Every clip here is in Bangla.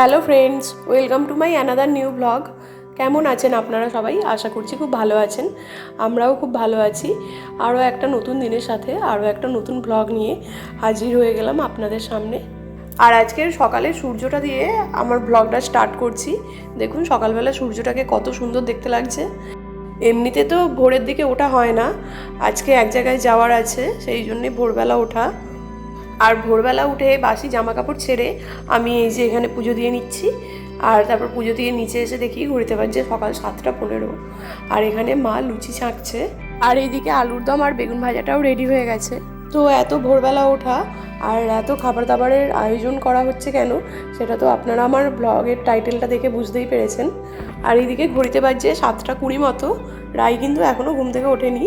Hello friends, welcome to my another new blog. কেমন আছেন আপনারা সবাই? আশা করছি খুব ভালো আছেন। আমরাও খুব ভালো আছি। আরও একটা নতুন দিনের সাথে, আরও একটা নতুন ব্লগ নিয়ে হাজির হয়ে গেলাম আপনাদের সামনে। আর আজকের সকালে সূর্যটা দিয়ে আমার ব্লগটা স্টার্ট করছি। দেখুন, সকালবেলা সূর্যটাকে কত সুন্দর দেখতে লাগছে। এমনিতে তো ভোরের দিকে ওঠা হয় না। আজকে এক জায়গায় যাওয়ার আছে, সেই জন্যে ভোরবেলা ওঠা। আর ভোরবেলা উঠে বাসি জামা কাপড় ছেড়ে আমি এই যে এখানে পুজো দিয়ে নিচ্ছি। আর তারপর পুজো দিয়ে নিচে এসে দেখি ঘুরতে পারছে সকাল সাতটা পনেরো। আর এখানে মা লুচি ছাঁকছে। আর এইদিকে আলুর দম আর বেগুন ভাজাটাও রেডি হয়ে গেছে। তো এত ভোরবেলা ওঠা আর এত খাবার দাবারের আয়োজন করা হচ্ছে কেন, সেটা তো আপনারা আমার ব্লগের টাইটেলটা দেখে বুঝতেই পেরেছেন। আর এইদিকে ঘড়িতে বাজছে সাতটা কুড়ি মতো। রাই কিন্তু এখনও ঘুম থেকে ওঠেনি।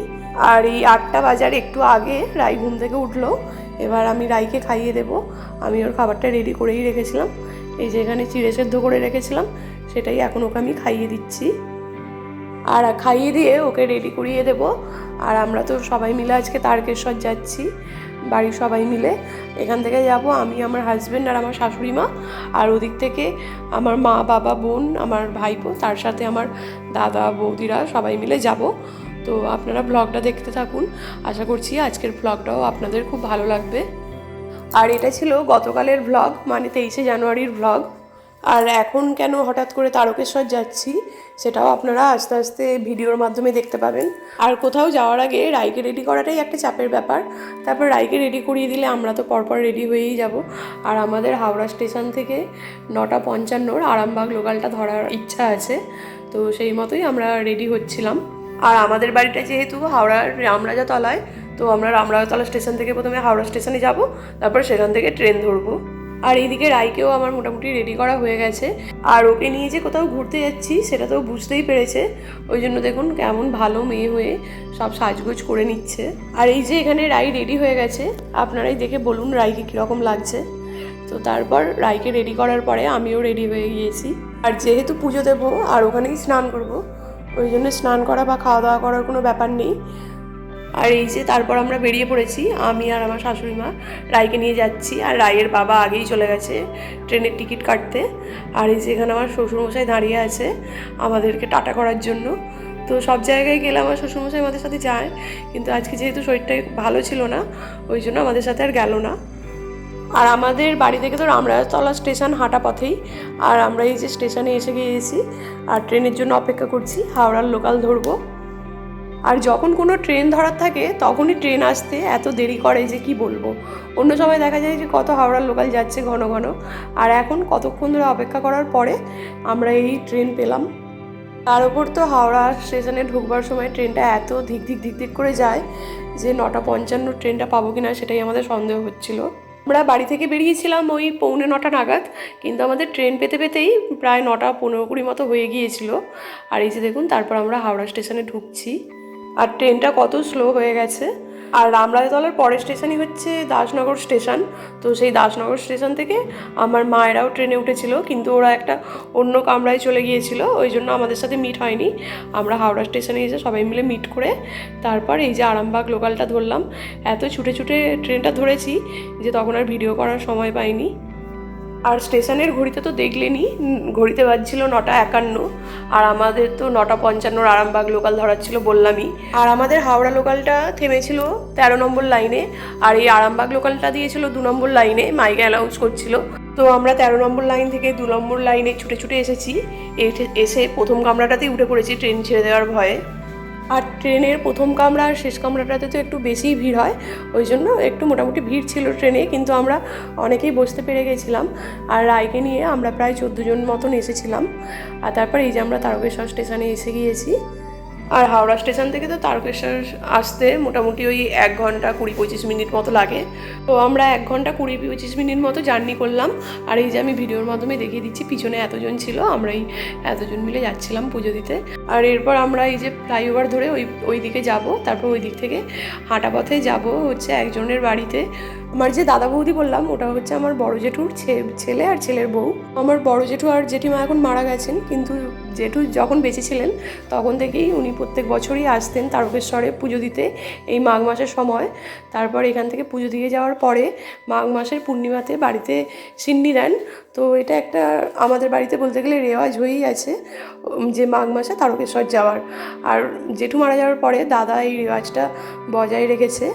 আর এই আটটা বাজার একটু আগে রাই ঘুম থেকে উঠল। এবার আমি রাইকে খাইয়ে দেব। আমি ওর খাবারটা রেডি করেই রেখেছিলাম। এই যে এখানে চিড়ে সেদ্ধ করে রেখেছিলাম, সেটাই এখন ওকে আমি খাইয়ে দিচ্ছি। আর খাইয়ে দিয়ে ওকে রেডি করিয়ে দেব। আর আমরা তো সবাই মিলে আজকে তারকেশ্বর যাচ্ছি। বাড়ির সবাই মিলে। এখান থেকে যাব আমি, আমার হাজব্যান্ড আর আমার শাশুড়ি মা। আর ওদিক থেকে আমার মা, বাবা, বোন, আমার ভাইপো, তার সাথে আমার দাদা, বৌদিরা সবাই মিলে যাব। তো আপনারা ব্লগটা দেখতে থাকুন। আশা করছি আজকের ব্লগটাও আপনাদের খুব ভালো লাগবে। আর এটা ছিল গতকালের ব্লগ মানে তেইশে জানুয়ারির ব্লগ আর এখন কেন হঠাৎ করে তারকেশ্বর যাচ্ছি, সেটাও আপনারা আস্তে আস্তে ভিডিওর মাধ্যমে দেখতে পাবেন। আর কোথাও যাওয়ার আগে রাইকে রেডি করাটাই একটা চাপের ব্যাপার। তারপর রাইকে রেডি করিয়ে দিলে আমরা তো পরপর রেডি হয়েই যাব। আর আমাদের হাওড়া স্টেশন থেকে নটা পঞ্চান্নর আরামবাগ লোকালটা ধরার ইচ্ছা আছে। তো সেই মতোই আমরা রেডি হচ্ছিলাম। আর আমাদের বাড়িটা যেহেতু হাওড়ার রামরাজা তলায়, তো আমরা রামরাজাতলা স্টেশন থেকে প্রথমে হাওড়া স্টেশনে যাব, তারপর সেখান থেকে ট্রেন ধরবো। আর এইদিকে রাইকেও আমার মোটামুটি রেডি করা হয়ে গেছে। আর ওকে নিয়ে যে কোথাও ঘুরতে যাচ্ছি, সেটা তো বুঝতেই পেরেছে। ওই জন্য দেখুন কেমন ভালো মেয়ে হয়ে সব সাজগোজ করে নিচ্ছে। আর এই যে এখানে রাই রেডি হয়ে গেছে, আপনারাই দেখে বলুন রাইকে কীরকম লাগছে। তো তারপর রাইকে রেডি করার পরে আমিও রেডি হয়ে গিয়েছি। আর যেহেতু পুজো দেবো, আর ওখানেই স্নান করব ওই জন্য স্নান করা বা খাওয়া দাওয়া করার কোনো ব্যাপার নেই। আর এই যে তারপর আমরা বেরিয়ে পড়েছি, আমি আর আমার শাশুড়ি মা রায়কে নিয়ে যাচ্ছি। আর রায়ের বাবা আগেই চলে গেছে ট্রেনের টিকিট কাটতে। আর এই যে এখানে আমার শ্বশুরমশাই দাঁড়িয়ে আছে আমাদেরকে টাটা করার জন্য। তো সব জায়গায় গেলে আমার শ্বশুরমশাই আমাদের সাথে যায়। কিন্তু আজকে যেহেতু শরীরটা ভালো ছিল না, ওই জন্য আমাদের সাথে আর গেল না। আর আমাদের বাড়ি থেকে তো রামরাজতলা স্টেশন হাঁটা পথেই। আর আমরা এই যে স্টেশনে এসে গিয়েছি আর ট্রেনের জন্য অপেক্ষা করছি, হাওড়ার লোকাল ধরবো। আর যখন কোনো ট্রেন ধরার থাকে, তখনই ট্রেন আসতে এত দেরি করে যে কি বলব? অন্য সময় দেখা যায় যে কত হাওড়ার লোকাল যাচ্ছে ঘন ঘন। আর এখন কতক্ষণ ধরে অপেক্ষা করার পরে আমরা এই ট্রেন পেলাম। তার উপর তো হাওড়া স্টেশনে ঢুকবার সময় ট্রেনটা এত ধিক ধিক ধিক ধিক করে যায় যে নটা পঞ্চান্ন ট্রেনটা পাবো কি না সেটাই আমাদের সন্দেহ হচ্ছিল। আমরা বাড়ি থেকে বেরিয়েছিলাম ওই পৌনে নটা নাগাদ, কিন্তু আমাদের ট্রেন পেতে পেতেই প্রায় নটা পনেরো কুড়ি মতো হয়ে গিয়েছিল। আর এই যে দেখুন, তারপর আমরা হাওড়া স্টেশনে ঢুকছি। আর ট্রেনটা কত স্লো হয়ে গেছে। আর রামরাজতলার পরের স্টেশনই হচ্ছে দাসনগর স্টেশন। তো সেই দাসনগর স্টেশন থেকে আমার মায়েরাও ট্রেনে উঠেছিল, কিন্তু ওরা একটা অন্য কামরায় চলে গিয়েছিল, ওই জন্য আমাদের সাথে মিট হয়নি। আমরা হাওড়া স্টেশনে এসে সবাই মিলে মিট করে তারপর এই যে আরামবাগ লোকালটা ধরলাম। এত ছুটে ছুটে ট্রেনটা ধরেছি যে তখন আর ভিডিও করার সময় পাইনি। আর স্টেশনের ঘড়িতে তো দেখলেনি, ঘড়িতে বাজছিল নটা একান্ন, আর আমাদের তো নটা পঞ্চান্নর আরামবাগ লোকাল ধরার ছিল বললামই। আর আমাদের হাওড়া লোকালটা থেমেছিল তেরো নম্বর লাইনে, আর এই আরামবাগ লোকালটা দিয়েছিল দু নম্বর লাইনে, মাইকে অ্যানাউন্স করছিল। তো আমরা তেরো নম্বর লাইন থেকে দু নম্বর লাইনে ছুটে ছুটে এসেছি এসে- এসে প্রথম কামরাটাতেই উঠে পড়েছি ট্রেন ছেড়ে দেওয়ার ভয়ে। আর ট্রেনের প্রথম কামরা আর শেষ কামরাটাতে তো একটু বেশিই ভিড় হয়, ওই জন্য একটু মোটামুটি ভিড় ছিল ট্রেনে, কিন্তু আমরা অনেকেই বসতে পেরে গেছিলাম। আর রায়কে নিয়ে আমরা প্রায় চোদ্দ জন মতন এসেছিলাম। আর তারপর এই যে আমরা তারকেশ্বর স্টেশনে এসে গিয়েছি। আর হাওড়া স্টেশন থেকে তো তারকেশ্বর আসতে মোটামুটি ওই এক ঘণ্টা কুড়ি পঁচিশ মিনিট মতো লাগে। তো আমরা এক ঘণ্টা কুড়ি পঁচিশ মিনিট মতো জার্নি করলাম। আর এই যে আমি ভিডিওর মাধ্যমে দেখিয়ে দিচ্ছি, পিছনে এতজন ছিল, আমরা এই এতজন মিলে যাচ্ছিলাম পুজো দিতে। আর এরপর আমরা এই যে ফ্লাইওভার ধরে ওই ওই দিকে যাব, তারপর ওই দিক থেকে হাঁটা পথে যাব হচ্ছে একজনের বাড়িতে। আমার যে দাদা বৌদি বললাম, ওটা হচ্ছে আমার বড় জেঠুর ছেলে আর ছেলের বউ। আমার বড় জেঠু আর জেঠিমা এখন মারা গেছেন, কিন্তু জেঠু যখন বেঁচে ছিলেন, তখন থেকেই উনি প্রত্যেক বছরই আসতেন তারকেশ্বরে পুজো দিতে এই মাঘ মাসের সময়। তারপর এখান থেকে পুজো দিয়ে যাওয়ার পরে মাঘ মাসের পূর্ণিমাতে বাড়িতে সিন্নি দেন। তো এটা একটা আমাদের বাড়িতে বলতে গেলে রেওয়াজ হয়েই আছে যে মাঘ মাসে তারকেশ্বর যাওয়ার। আর জেঠু মারা যাওয়ার পরে দাদা এই রেওয়াজটা বজায় রেখেছে।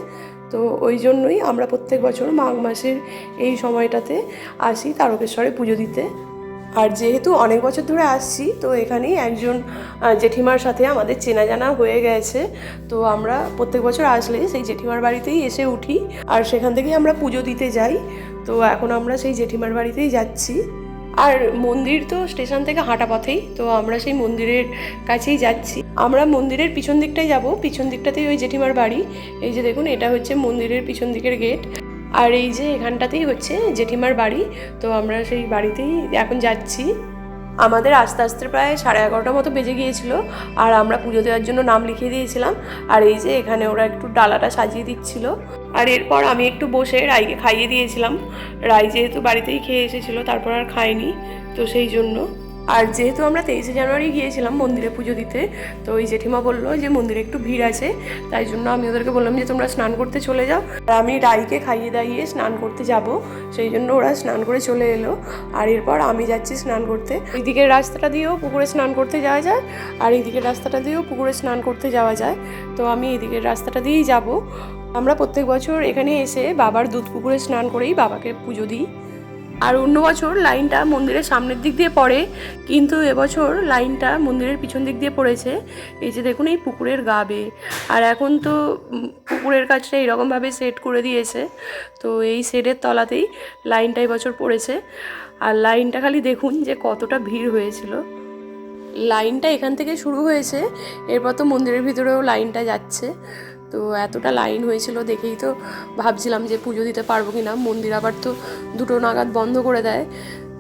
তো ওই জন্যই আমরা প্রত্যেক বছর মাঘ মাসের এই সময়টাতে আসি তারকেশ্বরে পুজো দিতে। আর যেহেতু অনেক বছর ধরে আসছি, তো এখানেই একজন জেঠিমার সাথে আমাদের চেনা জানা হয়ে গেছে। তো আমরা প্রত্যেক বছর আসলে সেই জেঠিমার বাড়িতেই এসে উঠি। আর সেখান থেকেই আমরা পুজো দিতে যাই। তো এখন আমরা সেই জেঠিমার বাড়িতেই যাচ্ছি। আর মন্দির তো স্টেশন থেকে হাঁটা পথেই, তো আমরা সেই মন্দিরের কাছেই যাচ্ছি। আমরা মন্দিরের পিছন দিকটাই যাব। পিছন দিকটাতেই ওই জেঠিমার বাড়ি। এই যে দেখুন, এটা হচ্ছে মন্দিরের পিছন দিকের গেট আর এই যে এখানটাতেই হচ্ছে জেঠিমার বাড়ি। তো আমরা সেই বাড়িতেই এখন যাচ্ছি। আমাদের আস্তে আস্তে প্রায় সাড়ে এগারোটার মতো বেজে গিয়েছিল। আর আমরা পুজো দেওয়ার জন্য নাম লিখিয়ে দিয়েছিলাম। আর এই যে এখানে ওরা একটু ডালাটা সাজিয়ে দিচ্ছিল। আর এরপর আমি একটু বসে রাইকে খাইয়ে দিয়েছিলাম। রাই যেহেতু বাড়িতেই খেয়ে এসেছিল, তারপর আর খায়নি। তো সেই জন্য আর যেহেতু আমরা তেইশে জানুয়ারি গিয়েছিলাম মন্দিরে পুজো দিতে, তো ওই জেঠিমা বলল যে মন্দিরে একটু ভিড় আছে, তাই জন্য আমি ওদেরকে বললাম যে তোমরা স্নান করতে চলে যাও। আর আমি রাইকে খাইয়ে দাইয়ে স্নান করতে যাব, সেই জন্য ওরা স্নান করে চলে এলো। আর এরপর আমি যাচ্ছি স্নান করতে। ওই দিকের রাস্তাটা দিয়েও পুকুরে স্নান করতে যাওয়া যায়, আর এই দিকের রাস্তাটা দিয়েও পুকুরে স্নান করতে যাওয়া যায়। তো আমি এই দিকের রাস্তাটা দিয়েই যাব। আমরা প্রত্যেক বছর এখানে এসে বাবার দুধ পুকুরে স্নান করেই বাবাকে পুজো দিই। আর অন্য বছর লাইনটা মন্দিরের সামনের দিক দিয়ে পড়ে, কিন্তু এবছর লাইনটা মন্দিরের পিছন দিক দিয়ে পড়েছে। এই যে দেখুন, এই পুকুরের গা বেয়ে আর এখন তো পুকুরের কাজটা এরকমভাবে সেট করে দিয়েছে। তো এই সেটের তলাতেই লাইনটা এবছর পড়েছে। আর লাইনটা খালি দেখুন যে কতটা ভিড় হয়েছিল। লাইনটা এখান থেকে শুরু হয়েছে, এরপর তো মন্দিরের ভিতরেও লাইনটা যাচ্ছে। তো এতটা লাইন হয়েছিল দেখেই তো ভাবছিলাম যে পুজো দিতে পারব কি না মন্দির আবার তো দুটো নাগাদ বন্ধ করে দেয়।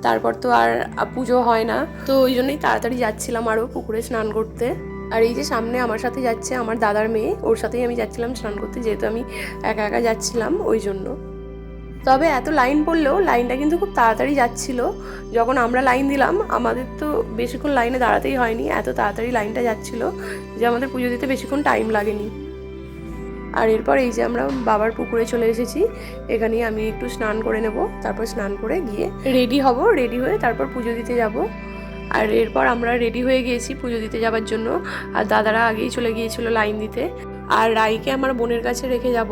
তারপর তো আর পুজো হয় না। তো ওই জন্যই তাড়াতাড়ি যাচ্ছিলাম আরও পুকুরে স্নান করতে। আর এই যে সামনে আমার সাথে যাচ্ছে আমার দাদার মেয়ে, ওর সাথেই আমি যাচ্ছিলাম স্নান করতে যেহেতু আমি একা একা যাচ্ছিলাম ওই জন্য। তবে এত লাইন পড়লেও লাইনটা কিন্তু খুব তাড়াতাড়ি যাচ্ছিল। যখন আমরা লাইন দিলাম, আমাদের তো বেশিক্ষণ লাইনে দাঁড়াতেই হয়নি। এত তাড়াতাড়ি লাইনটা যাচ্ছিল যে আমাদের পুজো দিতে বেশিক্ষণ টাইম লাগেনি। আর এরপর এই যে আমরা বাবার পুকুরে চলে এসেছি এখানেই আমি একটু স্নান করে নেব। তারপর স্নান করে গিয়ে রেডি হব রেডি হয়ে তারপর পুজো দিতে যাব। আর এরপর আমরা রেডি হয়ে গিয়েছি পুজো দিতে যাওয়ার জন্য। আর দাদারা আগেই চলে গিয়েছিল লাইন দিতে। আর রাইকে আমার বোনের কাছে রেখে যাব।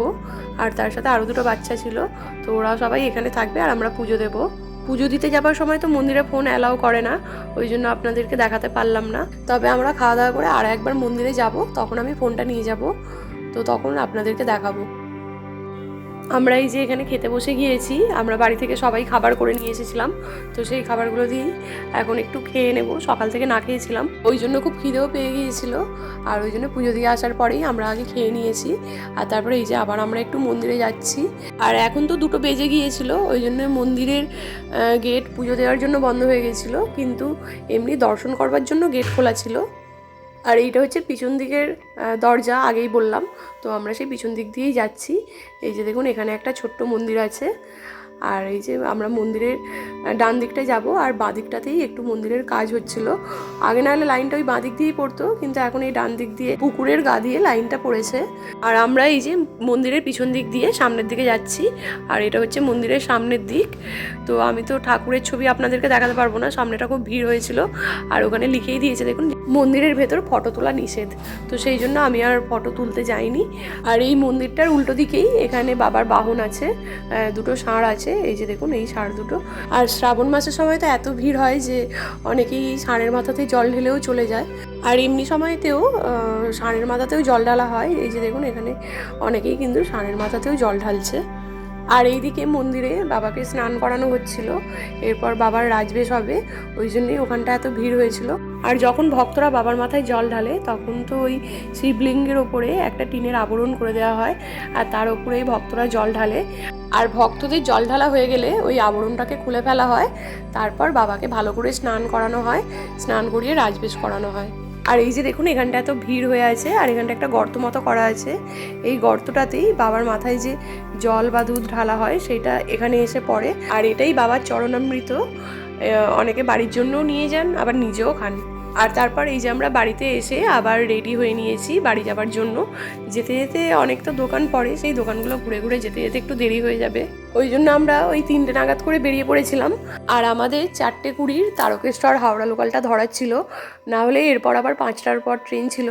আর তার সাথে আরও দুটো বাচ্চা ছিল। তো ওরা সবাই এখানে থাকবে আর আমরা পুজো দেবো। পুজো দিতে যাবার সময় তো মন্দিরে ফোন অ্যালাউ করে না। ওই জন্য আপনাদেরকে দেখাতে পারলাম না। তবে আমরা খাওয়া দাওয়া করে আর একবার মন্দিরে যাব। তখন আমি ফোনটা নিয়ে যাব। তো তখন আপনাদেরকে দেখাবো। আমরা এই যে এখানে খেতে বসে গিয়েছি, আমরা বাড়ি থেকে সবাই খাবার করে নিয়ে এসেছিলাম। তো সেই খাবারগুলো দিয়েই এখন একটু খেয়ে নেব। সকাল থেকে না খেয়েছিলাম। ওই জন্য খুব খিদেও পেয়ে গিয়েছিল। আর ওই জন্য পুজো দিয়ে আসার পরেই আমরা আগে খেয়ে নিয়েছি। আর তারপরে এই যে আবার আমরা একটু মন্দিরে যাচ্ছি। আর এখন তো দুটো বেজে গিয়েছিল, ওই জন্য মন্দিরের গেট পুজো দেওয়ার জন্য বন্ধ হয়ে গেছিল কিন্তু এমনি দর্শন করবার জন্য গেট খোলা ছিল। আর এইটা হচ্ছে পিছন দিকের দরজা, আগেই বললাম। তো আমরা সেই পিছন দিক দিয়েই যাচ্ছি। এই যে দেখুন, এখানে একটা ছোট্ট মন্দির আছে। আর এই যে আমরা মন্দিরের ডান দিকটায় যাব, আর বাঁ দিকটাতেই একটু মন্দিরের কাজ হচ্ছিল। আগে না হলে লাইনটা ওই বাঁ দিক দিয়েই পড়তো, কিন্তু এখন এই ডান দিক দিয়ে পুকুরের গা দিয়ে লাইনটা পড়েছে। আর আমরা এই যে মন্দিরের পিছন দিক দিয়ে সামনের দিকে যাচ্ছি, আর এটা হচ্ছে মন্দিরের সামনের দিক। তো আমি তো ঠাকুরের ছবি আপনাদেরকে দেখাতে পারব না, সামনেটা খুব ভিড় হয়েছিল। আর ওখানে লিখেই দিয়েছে, দেখুন মন্দিরের ভেতর ফটো তোলা নিষেধ। তো সেই জন্য আমি আর ফটো তুলতে যাইনি। আর এই মন্দিরটার উল্টো দিকেই এখানে বাবার বাহন আছে দুটো ষাঁড় আছে। এই যে দেখুন, এই ষাঁড় দুটো। আর শ্রাবণ মাসের সময় তো এত ভিড় হয় যে অনেকেই ষাঁড়ের মাথাতে জল ঢেলেও চলে যায়। আর এমনি সময়তেও ষাঁড়ের মাথাতেও জল ঢালা হয়। এই যে দেখুন, এখানে অনেকেই কিন্তু ষাঁড়ের মাথাতেও জল ঢালছে। আর এইদিকে মন্দিরে বাবাকে স্নান করানো হচ্ছিল। এরপর বাবার রাজবেশ হবে। ওই জন্যই ওখানটা এত ভিড় হয়েছিল। আর যখন ভক্তরা বাবার মাথায় জল ঢালে, তখন তো ওই শিবলিঙ্গের ওপরে একটা টিনের আবরণ করে দেওয়া হয় আর তার উপরেই ভক্তরা জল ঢালে। আর ভক্তদের জল ঢালা হয়ে গেলে ওই আবরণটাকে খুলে ফেলা হয়, তারপর বাবাকে ভালো করে স্নান করানো হয়, স্নান করিয়ে রাজবেশ করানো হয়। আর এই যে দেখুন এখানটা এত ভিড় হয়ে আছে আর এখানটা একটা গর্ত মতো করা আছে। এই গর্তটাতেই বাবার মাথায় যে জল বা দুধ ঢালা হয়, সেটা এখানে এসে পড়ে। আর এটাই বাবার চরণামৃত। অনেকে বাড়ির জন্যও নিয়ে যান, আবার নিজেও খান। আর তারপর এই যে আমরা বাড়িতে এসে আবার রেডি হয়ে নিয়েছি বাড়ি যাবার জন্য। যেতে যেতে অনেকটা দোকান পড়ে, সেই দোকানগুলো ঘুরে ঘুরে যেতে যেতে একটু দেরি হয়ে যাবে। ওই জন্য আমরা ওই তিনটে নাগাদ করে বেরিয়ে পড়েছিলাম। আর আমাদের চারটে কুড়ির তারকেশ্বর হাওড়া লোকালটা ধরার ছিল না হলে এরপর আবার পাঁচটার পর ট্রেন ছিল।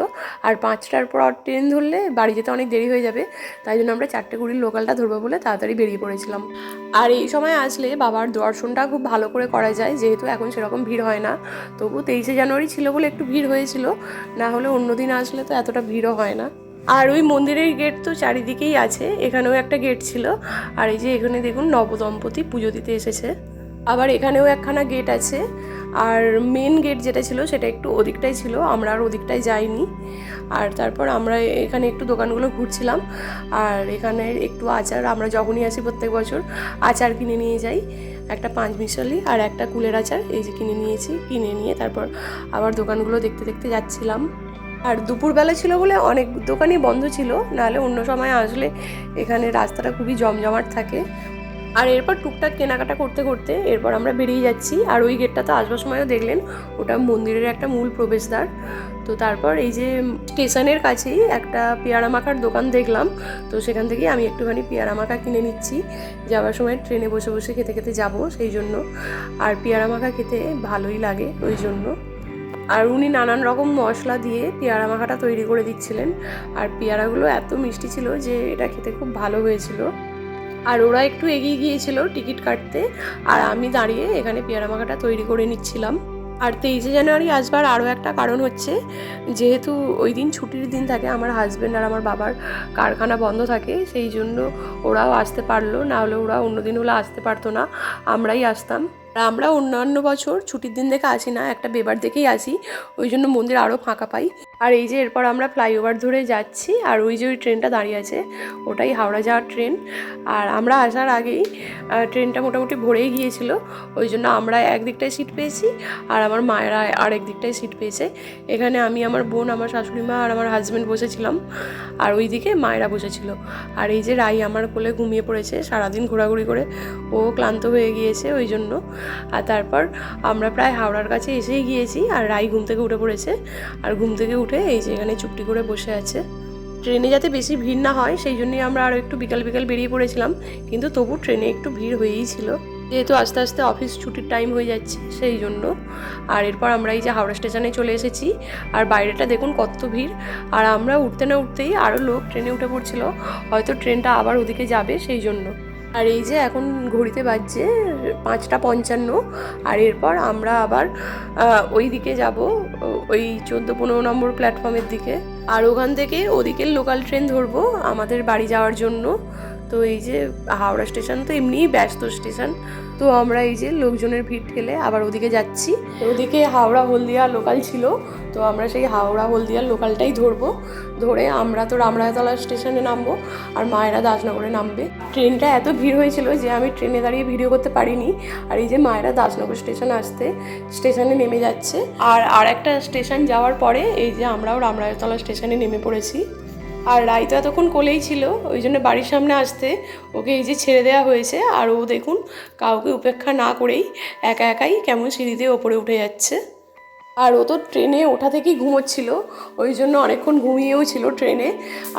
আর পাঁচটার পর ট্রেন ধরলে বাড়ি যেতে অনেক দেরি হয়ে যাবে। তাই জন্য আমরা চারটে কুড়ির লোকালটা ধরবো বলে তাড়াতাড়ি বেরিয়ে পড়েছিলাম। আর এই সময় আসলে বাবার দর্শনটা খুব ভালো করে করা যায়। যেহেতু এখন সেরকম ভিড় হয় না। তবু তেইশে জানুয়ারি ছিল বলে একটু ভিড় হয়েছিল। না হলে অন্য দিন আসলে তো এতটা ভিড়ও হয় না। আর ওই মন্দিরের গেট তো চারিদিকেই আছে, এখানেও একটা গেট ছিল। আর এই যে এখানে দেখুন নবদম্পতি পুজো দিতে এসেছে। আবার এখানেও একখানা গেট আছে। আর মেন গেট যেটা ছিল সেটা একটু ওদিকটাই ছিল, আমরা আর ওদিকটায় যাইনি। আর তারপর আমরা এখানে একটু দোকানগুলো ঘুরছিলাম। আর এখানে একটু আচার, আমরা যখনই আসি প্রত্যেক বছর, আচার কিনে নিয়ে যাই। একটা পাঁচ মিশালি আর একটা কুলের আচার, এই যে কিনে নিয়েছি, কিনে নিয়ে তারপর আবার দোকানগুলো দেখতে দেখতে যাচ্ছিলাম। আর দুপুরবেলা ছিল বলে অনেক দোকানই বন্ধ ছিল, নাহলে অন্য সময় আসলে এখানে রাস্তাটা খুবই জমজমাট থাকে। আর এরপর টুকটাক কেনাকাটা করতে করতে এরপর আমরা বেরিয়ে যাচ্ছি, আর ওই গেটটা তো আসবার সময়ও দেখলেন, ওটা মন্দিরের একটা মূল প্রবেশদ্বার। তো তারপর এই যে স্টেশনের কাছেই একটা পেয়ারা মাখার দোকান দেখলাম, তো সেখান থেকে আমি একটুখানি পেয়ারা মাখা কিনে নিচ্ছি। যাওয়ার সময় ট্রেনে বসে বসে খেতে খেতে যাব সেই জন্য। আর পেয়ারা মাখা খেতে ভালোই লাগে ওই জন্য। আর উনি নানান রকম মশলা দিয়ে পেয়ারা মাখাটা তৈরি করে দিচ্ছিলেন। আর পেয়ারাগুলো এত মিষ্টি ছিল যে এটা খেতে খুব ভালো হয়েছিল। আর ওরা একটু এগিয়ে গিয়েছিল টিকিট কাটতে, আর আমি দাঁড়িয়ে এখানে পেয়ারা মাখাটা তৈরি করে নিচ্ছিলাম। আর তেইশে জানুয়ারি আসবার আরও একটা কারণ হচ্ছে, যেহেতু ওই দিন ছুটির দিন থাকে, আমার হাজব্যান্ড আর আমার বাবার কারখানা বন্ধ থাকে, সেই জন্য ওরাও আসতে পারল, না হলে ওরা অন্য দিন হলে আসতে পারতো না। আমরাই আসতাম। আমরা অন্যান্য বছর ছুটির দিন দেখে আসি না, একটা বেবার দেখেই আসি। ওই জন্য মন্দির আরও ফাঁকা পাই। আর এই যে এরপর আমরা ফ্লাইওভার ধরে যাচ্ছি, আর ওই যে ওই ট্রেনটা দাঁড়িয়ে আছে, ওটাই হাওড়া যাওয়ার ট্রেন। আর আমরা আসার আগেই ট্রেনটা মোটামুটি ভরেই গিয়েছিল, ওই জন্য আমরা একদিকটায় সিট পেয়েছি, আর আমার মায়েরা আরেক দিকটায় সিট পেয়েছে। এখানে আমি, আমার বোন, আমার শাশুড়ি মা আর আমার হাজব্যান্ড বসেছিলাম, আর ওইদিকে মায়েরা বসেছিল। আর এই যে রাই আমার কোলে ঘুমিয়ে পড়েছে, সারাদিন ঘোরাঘুরি করে, ও ক্লান্ত হয়ে গিয়েছে ওই জন্য। আর তারপর আমরা প্রায় হাওড়ার কাছে এসেই গিয়েছি, আর রাই ঘুম থেকে উঠে পড়েছে, আর ঘুম থেকে উঠে এই যে এখানে চুপটি করে বসে আছে। ট্রেনে যাতে বেশি ভিড় না হয়, সেই জন্যই আমরা আরও একটু বিকাল বিকাল বেরিয়ে পড়েছিলাম। কিন্তু তবু ট্রেনে একটু ভিড় হয়েই ছিল। যেহেতু আস্তে আস্তে অফিস ছুটির টাইম হয়ে যাচ্ছে, সেই জন্য। আর এরপর আমরা এই যে হাওড়া স্টেশনে চলে এসেছি। আর বাইরেটা দেখুন কত ভিড়। আর আমরা উঠতে না উঠতেই আরও লোক ট্রেনে উঠে পড়ছিল। হয়তো ট্রেনটা আবার ওদিকে যাবে, সেই জন্য। আর এই যে এখন ঘড়িতে বাজছে পাঁচটা পঞ্চান্ন, আর এরপর আমরা আবার ওই দিকে যাব, ওই চোদ্দ পনেরো নম্বর প্ল্যাটফর্মের দিকে। আর ওখান থেকে ওদিকের লোকাল ট্রেন ধরবো, আমাদের বাড়ি যাওয়ার জন্য। তো এই যে হাওড়া স্টেশন তো এমনিই ব্যস্ত স্টেশন। তো আমরা এই যে লোকজনের ভিড় ঠেলে আবার ওদিকে যাচ্ছি। ওদিকে হাওড়া হলদিয়া লোকাল ছিল, তো আমরা সেই হাওড়া হলদিয়ার লোকালটাই ধরবো। ধরে আমরা তো রামরায়তলা স্টেশনে নামবো আর মায়েরা দাসনগরে নামবে। ট্রেনটা এত ভিড় হয়েছিল যে আমি ট্রেনে দাঁড়িয়ে ভিডিও করতে পারিনি। আর এই যে মায়েরা দাসনগর স্টেশন আসতে, স্টেশনে নেমে যাচ্ছে। আর আর একটা স্টেশন যাওয়ার পরে এই যে আমরাও রামরায়তলা স্টেশনে নেমে পড়েছি। আর রায় তো এতক্ষণ কোলেই ছিল, ওই জন্য বাড়ির সামনে আসতে ওকে এই যে ছেড়ে দেওয়া হয়েছে, আর ও দেখুন কাউকে উপেক্ষা না করেই একা একাই কেমন সিঁড়ি দিয়ে ওপরে উঠে যাচ্ছে। আর ও তো ট্রেনে ওঠা থেকেই ঘুমোচ্ছিল, ওই জন্য অনেকক্ষণ ঘুমিয়েও ছিল ট্রেনে।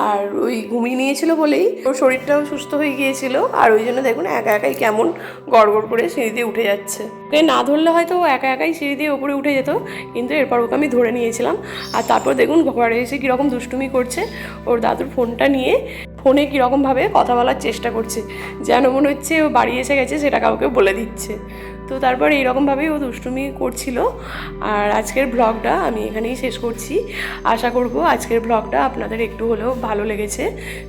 আর ওই ঘুমিয়ে নিয়েছিল বলেই ওর শরীরটাও সুস্থ হয়ে গিয়েছিল, আর ওই জন্য দেখুন একা একাই কেমন গড়গড় করে সিঁড়ি দিয়ে উঠে যাচ্ছে। ওকে না ধরলে হয়তো ও একা একাই সিঁড়ি দিয়ে ওপরে উঠে যেত, কিন্তু এরপর ওকে আমি ধরে নিয়েছিলাম। আর তারপর দেখুন ঘরে এসে কীরকম দুষ্টুমি করছে, ওর দাদুর ফোনটা নিয়ে ফোনে কীরকমভাবে কথা বলার চেষ্টা করছে, যেন মনে হচ্ছে ও বাড়ি এসে গেছে, সেটা কাউকে বলে দিচ্ছে। তো তারপর এইরকমভাবেই ও দুষ্টুমি করছিল। আর আজকের ব্লগটা আমি এখানেই শেষ করছি। আশা করব আজকের ব্লগটা আপনাদের একটু হলেও ভালো লেগেছে।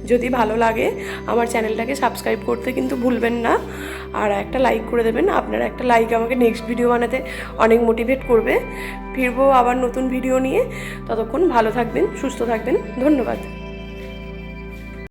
যদি ভালো লাগে, আমার চ্যানেলটাকে সাবস্ক্রাইব করতে কিন্তু ভুলবেন না। আর একটা লাইক করে দেবেন। আপনারা একটা লাইক আমাকে নেক্সট ভিডিও বানাতে অনেক মোটিভেট করবে। ফিরবো আবার নতুন ভিডিও নিয়ে। ততক্ষণ ভালো থাকবেন, সুস্থ থাকবেন। ধন্যবাদ।